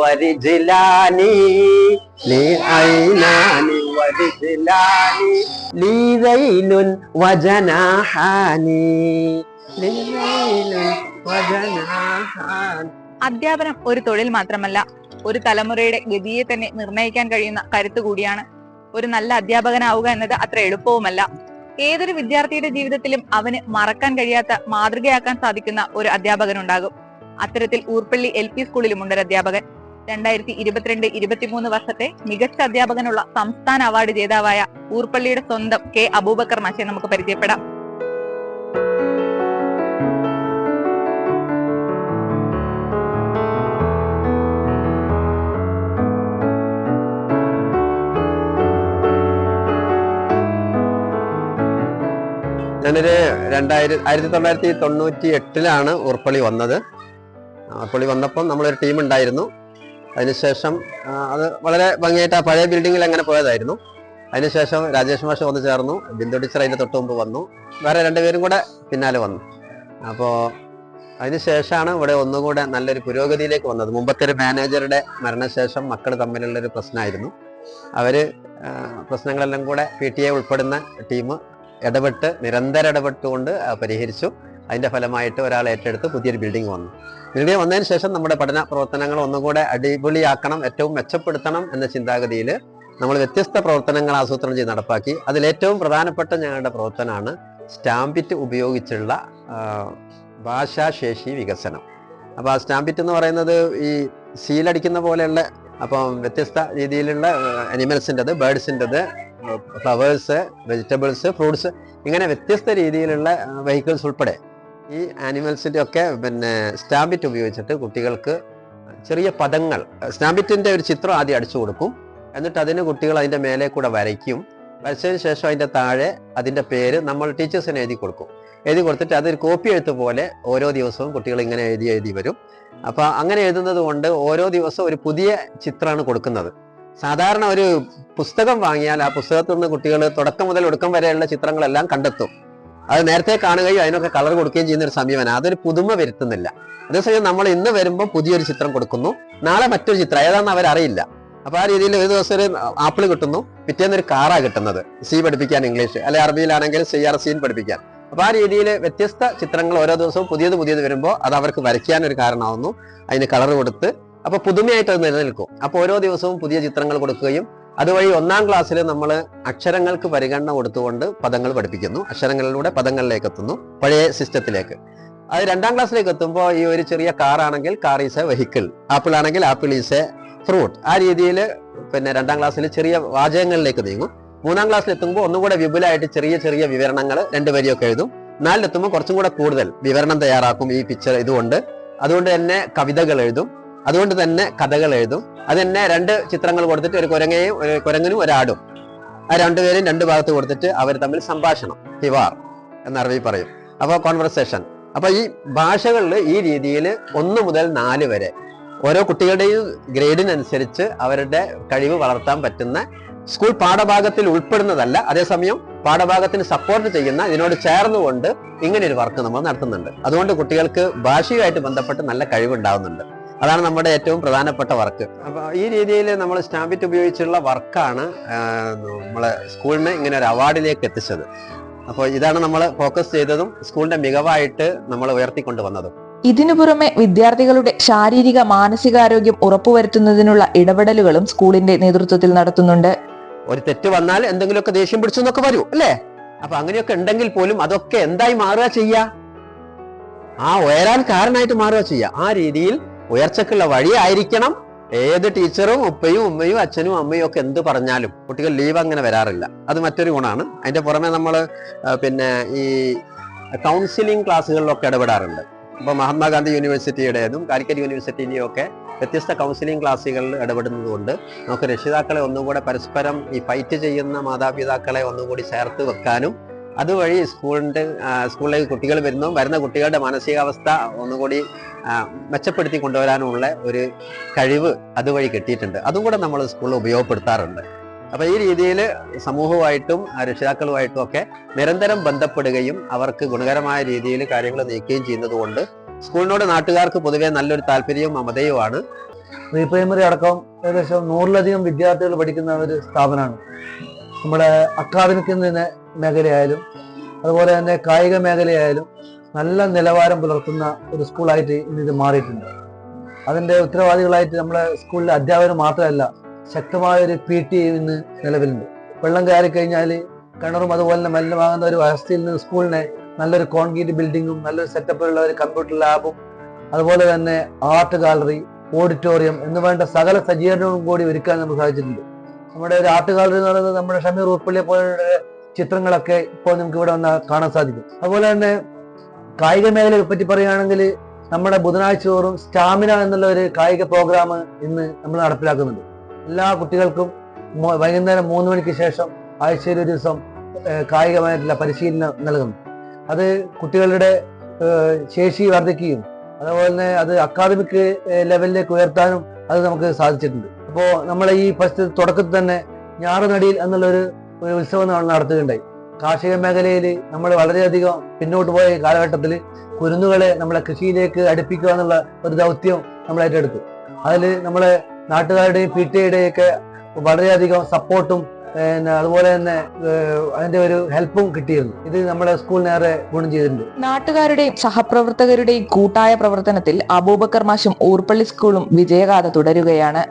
വരിജിലാനി Lee ഐനാനി വരിജിലാനി Lee ദൈലുൻ വജനാഹാനി അധ്യാപനം ഒരു തൊഴിൽ മാത്രമല്ല ഒരു തലമുറയുടെ ഗതിയെ തന്നെ നിർണയിക്കാൻ കഴിയുന്ന കരുത്ത് കൂടിയാണ്. ഒരു നല്ല അധ്യാപകനാവുക എന്നത് അത്ര എളുപ്പവുമല്ല. ഏതൊരു വിദ്യാർത്ഥിയുടെ ജീവിതത്തിലും അവന് മറക്കാൻ കഴിയാത്ത മാതൃകയാക്കാൻ സാധിക്കുന്ന ഒരു അധ്യാപകനുണ്ടാകും. അത്തരത്തിൽ ഊർപ്പള്ളി എൽ പി സ്കൂളിലുമുണ്ട് ഒരു അധ്യാപകൻ. രണ്ടായിരത്തി ഇരുപത്തിരണ്ട് ഇരുപത്തിമൂന്ന് വർഷത്തെ മികച്ച അധ്യാപകനുള്ള സംസ്ഥാന അവാർഡ് ജേതാവായ ഊർപ്പള്ളിയുടെ സ്വന്തം കെ അബൂബക്കർ മാഷെ നമുക്ക് പരിചയപ്പെടാം. ഞാനൊരു രണ്ടായിരം ആയിരത്തി തൊള്ളായിരത്തി തൊണ്ണൂറ്റി എട്ടിലാണ് ഉർപ്പള്ളി വന്നത്. ഉർപ്പള്ളി വന്നപ്പം നമ്മളൊരു ടീം ഉണ്ടായിരുന്നു. അതിനുശേഷം അത് വളരെ ഭംഗിയായിട്ട് ആ പഴയ ബിൽഡിങ്ങിൽ അങ്ങനെ പോയതായിരുന്നു. അതിനുശേഷം രാജേഷ് മാഷ് വന്നു ചേർന്നു. ബിന്ദു ടീച്ചർ അതിന്റെ തൊട്ട് മുമ്പ് വന്നു. വേറെ രണ്ടുപേരും കൂടെ പിന്നാലെ വന്നു. അപ്പോൾ അതിനുശേഷമാണ് ഇവിടെ ഒന്നുകൂടെ നല്ലൊരു പുരോഗതിയിലേക്ക് വന്നത്. മുമ്പത്തെ ഒരു മാനേജറുടെ മരണശേഷം മക്കൾ തമ്മിലുള്ള ഒരു പ്രശ്നമായിരുന്നു. അവർ പ്രശ്നങ്ങളെല്ലാം കൂടെ പി ടി എ ഉൾപ്പെടുന്ന ടീം ഇടപെട്ട് നിരന്തരം ഇടപെട്ടുകൊണ്ട് പരിഹരിച്ചു. അതിന്റെ ഫലമായിട്ട് ഒരാൾ ഏറ്റെടുത്ത് പുതിയൊരു ബിൽഡിംഗ് വന്നു. ബിൽഡിംഗ് വന്നതിന് ശേഷം നമ്മുടെ പഠന പ്രവർത്തനങ്ങൾ ഒന്നുകൂടെ അടിപൊളിയാക്കണം ഏറ്റവും മെച്ചപ്പെടുത്തണം എന്ന ചിന്താഗതിയിൽ നമ്മൾ വ്യത്യസ്ത പ്രവർത്തനങ്ങൾ ആസൂത്രണം ചെയ്ത് നടപ്പാക്കി. അതിലേറ്റവും പ്രധാനപ്പെട്ട ഞങ്ങളുടെ പ്രവർത്തനമാണ് സ്റ്റാമ്പിറ്റ് ഉപയോഗിച്ചുള്ള ഭാഷാശേഷി വികസനം. അപ്പോൾ ആ സ്റ്റാമ്പിറ്റ് എന്ന് പറയുന്നത് ഈ സീലടിക്കുന്ന പോലെയുള്ള അപ്പം വ്യത്യസ്ത രീതിയിലുള്ള അനിമൽസിന്റെത് ബേഡ്സിന്റെത് ഫ്ലവേഴ്സ് വെജിറ്റബിൾസ് ഫ്രൂട്ട്സ് ഇങ്ങനെ വ്യത്യസ്ത രീതിയിലുള്ള വെഹിക്കിൾസ് ഉൾപ്പെടെ ഈ ആനിമൽസിന്റെ ഒക്കെ പിന്നെ സ്റ്റാമ്പിറ്റ് ഉപയോഗിച്ചിട്ട് കുട്ടികൾക്ക് ചെറിയ പദങ്ങൾ സ്റ്റാമ്പിറ്റിന്റെ ഒരു ചിത്രം ആദ്യം അടിച്ചു കൊടുക്കും. എന്നിട്ട് അതിന് കുട്ടികൾ അതിന്റെ മേലെ കൂടെ വരയ്ക്കും. വരച്ചതിന് ശേഷം അതിന്റെ താഴെ അതിന്റെ പേര് നമ്മൾ ടീച്ചേഴ്സിന് എഴുതി കൊടുക്കും. എഴുതി കൊടുത്തിട്ട് അതൊരു കോപ്പി എഴുത്ത് പോലെ ഓരോ ദിവസവും കുട്ടികൾ ഇങ്ങനെ എഴുതി എഴുതി വരും. അപ്പോൾ അങ്ങനെ എഴുതുന്നത് കൊണ്ട് ഓരോ ദിവസവും ഒരു പുതിയ ചിത്രമാണ് കൊടുക്കുന്നത്. സാധാരണ ഒരു പുസ്തകം വാങ്ങിയാൽ ആ പുസ്തകത്തിൽ നിന്ന് കുട്ടികൾ തുടക്കം മുതൽ ഒടുക്കം വരെയുള്ള ചിത്രങ്ങളെല്ലാം കണ്ടെത്തും. അത് നേരത്തെ കാണുകയും അതിനൊക്കെ കളർ കൊടുക്കുകയും ചെയ്യുന്ന ഒരു സമയമാണ് അതൊരു പുതുമ വരുത്തുന്നില്ല. അതേസമയം നമ്മൾ ഇന്ന് വരുമ്പോൾ പുതിയൊരു ചിത്രം കൊടുക്കുന്നു. നാളെ മറ്റൊരു ചിത്രം. ഏതാണെന്ന് അവരറിയില്ല. അപ്പൊ ആ രീതിയിൽ ഒരു ദിവസം ഒരു ആപ്പിൾ കിട്ടുന്നു. പിറ്റേന്ന് ഒരു കാറാ കിട്ടുന്നത്. സി പഠിപ്പിക്കാൻ ഇംഗ്ലീഷ്. അല്ലെ അറബിയിലാണെങ്കിൽ സി ആർ സീൻ പഠിപ്പിക്കാൻ. അപ്പൊ ആ രീതിയിൽ വ്യത്യസ്ത ചിത്രങ്ങൾ ഓരോ ദിവസവും പുതിയത് പുതിയത് വരുമ്പോൾ അത് അവർക്ക് വരയ്ക്കാൻ ഒരു കാരണമാവുന്നു. അതിന് കളർ കൊടുത്ത്. അപ്പൊ പുതുമയായിട്ട് അത് നിലനിൽക്കും. അപ്പൊ ഓരോ ദിവസവും പുതിയ ചിത്രങ്ങൾ കൊടുക്കുകയും അതുവഴി ഒന്നാം ക്ലാസ്സിൽ നമ്മൾ അക്ഷരങ്ങൾക്ക് പരിഗണന കൊടുത്തുകൊണ്ട് പദങ്ങൾ പഠിപ്പിക്കുന്നു. അക്ഷരങ്ങളിലൂടെ പദങ്ങളിലേക്ക് എത്തുന്നു. പഴയ സിസ്റ്റത്തിലേക്ക് അത് രണ്ടാം ക്ലാസ്സിലേക്ക് എത്തുമ്പോൾ ഈ ഒരു ചെറിയ കാർ ആണെങ്കിൽ car is a vehicle apple ആണെങ്കിൽ ആപ്പിൾ ഈസ് എ ഫ്രൂട്ട് ആ രീതിയിൽ പിന്നെ രണ്ടാം ക്ലാസ്സിൽ ചെറിയ വാചകങ്ങളിലേക്ക് നീങ്ങും. മൂന്നാം ക്ലാസ്സിൽ എത്തുമ്പോൾ ഒന്നും കൂടെ വിപുലമായിട്ട് ചെറിയ ചെറിയ വിവരണങ്ങൾ രണ്ട് വരിയൊക്കെ എഴുതും. നാലിലെത്തുമ്പോൾ കുറച്ചും കൂടെ കൂടുതൽ വിവരണം തയ്യാറാക്കും ഈ പിക്ചർ ഇതുകൊണ്ട്. അതുകൊണ്ട് തന്നെ കവിതകൾ എഴുതും. അതുകൊണ്ട് തന്നെ കഥകൾ എഴുതും. അത് തന്നെ രണ്ട് ചിത്രങ്ങൾ കൊടുത്തിട്ട് ഒരു കുരങ്ങയും ഒരു കുരങ്ങനും ഒരാടും. ആ രണ്ടുപേരും രണ്ട് ഭാഗത്ത് കൊടുത്തിട്ട് അവർ തമ്മിൽ സംഭാഷണം. ഹിവാർ എന്ന് അറബി പറയും. അപ്പോൾ കോൺവെർസേഷൻ അപ്പൊ ഈ ഭാഷകളിൽ ഈ രീതിയിൽ ഒന്ന് മുതൽ നാല് വരെ ഓരോ കുട്ടികളുടെയും ഗ്രേഡിനനുസരിച്ച് അവരുടെ കഴിവ് വളർത്താൻ പറ്റുന്ന സ്കൂൾ പാഠഭാഗത്തിൽ ഉൾപ്പെടുന്നതല്ല അതേസമയം പാഠഭാഗത്തിന് സപ്പോർട്ട് ചെയ്യുന്ന ഇതിനോട് ചേർന്നുകൊണ്ട് ഇങ്ങനെ ഒരു വർക്ക് നമ്മൾ നടത്തുന്നുണ്ട്. അതുകൊണ്ട് കുട്ടികൾക്ക് ഭാഷയുമായിട്ട് ബന്ധപ്പെട്ട് നല്ല കഴിവുണ്ടാവുന്നുണ്ട്. അതാണ് നമ്മുടെ ഏറ്റവും പ്രധാനപ്പെട്ട വർക്ക്. അപ്പൊ ഈ രീതിയിൽ നമ്മൾ സ്റ്റാമ്പിറ്റ് ഉപയോഗിച്ചുള്ള വർക്കാണ് നമ്മളെ സ്കൂളിനെ ഇങ്ങനെ ഒരു അവാർഡിലേക്ക് എത്തിച്ചത്. അപ്പോൾ ഇതാണ് നമ്മൾ ഫോക്കസ് ചെയ്തതും സ്കൂളിന്റെ മികവായിട്ട് നമ്മൾ ഉയർത്തിക്കൊണ്ടുവന്നതും ഇതിനു പുറമെ വിദ്യാർത്ഥികളുടെ ശാരീരിക മാനസികാരോഗ്യം ഉറപ്പുവരുത്തുന്നതിനുള്ള ഇടപെടലുകളും സ്കൂളിന്റെ നേതൃത്വത്തിൽ നടത്തുന്നുണ്ട്. ഒരു തെറ്റ് വന്നാൽ എന്തെങ്കിലുമൊക്കെ ദേഷ്യം പിടിച്ചു എന്നൊക്കെ വരൂ അല്ലേ? അപ്പൊ അങ്ങനെയൊക്കെ ഉണ്ടെങ്കിൽ പോലും അതൊക്കെ എന്തായി മാറുക ചെയ്യുക ആ ഉയരാൻ കാരണമായിട്ട് മാറുക ചെയ്യുക ആ രീതിയിൽ ഉയർച്ചക്കുള്ള വഴിയായിരിക്കണം ഏത് ടീച്ചറും ഉപ്പയും ഉമ്മയും അച്ഛനും അമ്മയും ഒക്കെ എന്ത് പറഞ്ഞാലും കുട്ടികൾ ലീവ് അങ്ങനെ വരാറില്ല. അത് മറ്റൊരു ഗുണമാണ്. അതിന്റെ പുറമെ നമ്മൾ പിന്നെ ഈ കൗൺസിലിംഗ് ക്ലാസ്സുകളിലൊക്കെ ഇടപെടാറുണ്ട്. ഇപ്പോൾ മഹാത്മാഗാന്ധി യൂണിവേഴ്സിറ്റിയുടേതും കാലിക്കറ്റ് യൂണിവേഴ്സിറ്റിന്റെയും ഒക്കെ വ്യത്യസ്ത കൗൺസിലിംഗ് ക്ലാസ്സുകളിൽ ഇടപെടുന്നത് കൊണ്ട് നമുക്ക് രക്ഷിതാക്കളെ ഒന്നുകൂടെ പരസ്പരം ഈ ഫൈറ്റ് ചെയ്യുന്ന മാതാപിതാക്കളെ ഒന്നുകൂടി ചേർത്ത് വെക്കാനും അതുവഴി സ്കൂളിന്റെ സ്കൂളിലേക്ക് കുട്ടികൾ വരുന്നു. വരുന്ന കുട്ടികളുടെ മാനസികാവസ്ഥ ഒന്നുകൂടി മെച്ചപ്പെടുത്തി കൊണ്ടുവരാനുള്ള ഒരു കഴിവ് അതുവഴി കിട്ടിയിട്ടുണ്ട്. അതും കൂടെ നമ്മൾ സ്കൂളിൽ ഉപയോഗപ്പെടുത്താറുണ്ട്. അപ്പോൾ ഈ രീതിയിൽ സമൂഹവുമായിട്ടും രക്ഷിതാക്കളുമായിട്ടും ഒക്കെ നിരന്തരം ബന്ധപ്പെടുകയും അവർക്ക് ഗുണകരമായ രീതിയിൽ കാര്യങ്ങൾ നീക്കുകയും ചെയ്യുന്നതുകൊണ്ട് സ്കൂളിനോട് നാട്ടുകാർക്ക് പൊതുവേ നല്ലൊരു താല്പര്യവും മമതയുമാണ്. പ്രീ പ്രൈമറി അടക്കം ഏകദേശം നൂറിലധികം വിദ്യാർത്ഥികൾ പഠിക്കുന്ന ഒരു സ്ഥാപനമാണ്. നമ്മുടെ അക്കാദമിക് മേഖലയായാലും അതുപോലെ തന്നെ കായിക മേഖലയായാലും നല്ല നിലവാരം പുലർത്തുന്ന ഒരു സ്കൂളായിട്ട് ഇന്ന് ഇത് മാറിയിട്ടുണ്ട്. അതിന്റെ ഉത്തരവാദികളായിട്ട് നമ്മളെ സ്കൂളിലെ അധ്യാപകർ മാത്രമല്ല ശക്തമായ ഒരു പി ടി ഇന്ന് നിലവിലുണ്ട്. വെള്ളം കയറി കഴിഞ്ഞാൽ കിണറും അതുപോലെ തന്നെ മലിനമാകുന്ന ഒരു അവസ്ഥയിൽ നിന്ന് സ്കൂളിനെ നല്ലൊരു കോൺക്രീറ്റ് ബിൽഡിങ്ങും നല്ലൊരു സെറ്റപ്പിലുള്ള ഒരു കമ്പ്യൂട്ടർ ലാബും അതുപോലെ തന്നെ ആർട്ട് ഗാലറി ഓഡിറ്റോറിയം എന്ന് വേണ്ട സകല സജ്ജീകരണവും കൂടി ഒരുക്കാൻ നമുക്ക് സാധിച്ചിട്ടുണ്ട്. നമ്മുടെ ഒരു ആർട്ട് ഗാലറി എന്ന് പറയുന്നത് നമ്മുടെ ഷമീർ ഉൾപ്പള്ളിയെ പോലുള്ള ചിത്രങ്ങളൊക്കെ ഇപ്പോൾ നമുക്ക് ഇവിടെ വന്നാൽ കാണാൻ സാധിക്കും. അതുപോലെ തന്നെ കായിക മേഖലയെ പറ്റി പറയുകയാണെങ്കിൽ നമ്മുടെ ബുധനാഴ്ച തോറും സ്റ്റാമിന എന്നുള്ള ഒരു കായിക പ്രോഗ്രാം ഇന്ന് നമ്മൾ നടപ്പിലാക്കുന്നുണ്ട്. എല്ലാ കുട്ടികൾക്കും വൈകുന്നേരം മൂന്ന് മണിക്ക് ശേഷം ആഴ്ചയിൽ ഒരു ദിവസം കായികമായിട്ടുള്ള പരിശീലനം നൽകുന്നു. അത് കുട്ടികളുടെ ശേഷി വർദ്ധിക്കുകയും അതുപോലെ തന്നെ അത് അക്കാദമിക് ലെവലിലേക്ക് ഉയർത്താനും അത് നമുക്ക് സാധിച്ചിട്ടുണ്ട്. അപ്പോൾ നമ്മളെ ഈ ഫസ്റ്റ് തുടക്കത്തിൽ തന്നെ ഞാറുനടിയിൽ എന്നുള്ളൊരു ഒരു ഉത്സവം നമ്മൾ നടത്തുകയുണ്ടായി. കാർഷിക മേഖലയിൽ നമ്മൾ വളരെയധികം പിന്നോട്ട് പോയ കാലഘട്ടത്തിൽ കുരുന്നുകളെ നമ്മളെ കൃഷിയിലേക്ക് അടുപ്പിക്കുക എന്നുള്ള ഒരു ദൗത്യം നമ്മൾ ഏറ്റെടുത്തു. അതിൽ നമ്മളെ നാട്ടുകാരുടെയും പി ടി ഒക്കെ വളരെയധികം സപ്പോർട്ടും പിന്നെ അതുപോലെ തന്നെ അതിന്റെ ഒരു ഹെൽപ്പും കിട്ടിയിരുന്നു. ഇത് നമ്മുടെ സ്കൂളിനേറെ ഗുണം ചെയ്തിട്ടുണ്ട്. നാട്ടുകാരുടെയും സഹപ്രവർത്തകരുടെയും കൂട്ടായ പ്രവർത്തനത്തിൽ അബൂബക്കർ മാഷും ഊർപ്പള്ളി സ്കൂളും വിജയഗാഥ തുടരുകയാണ്.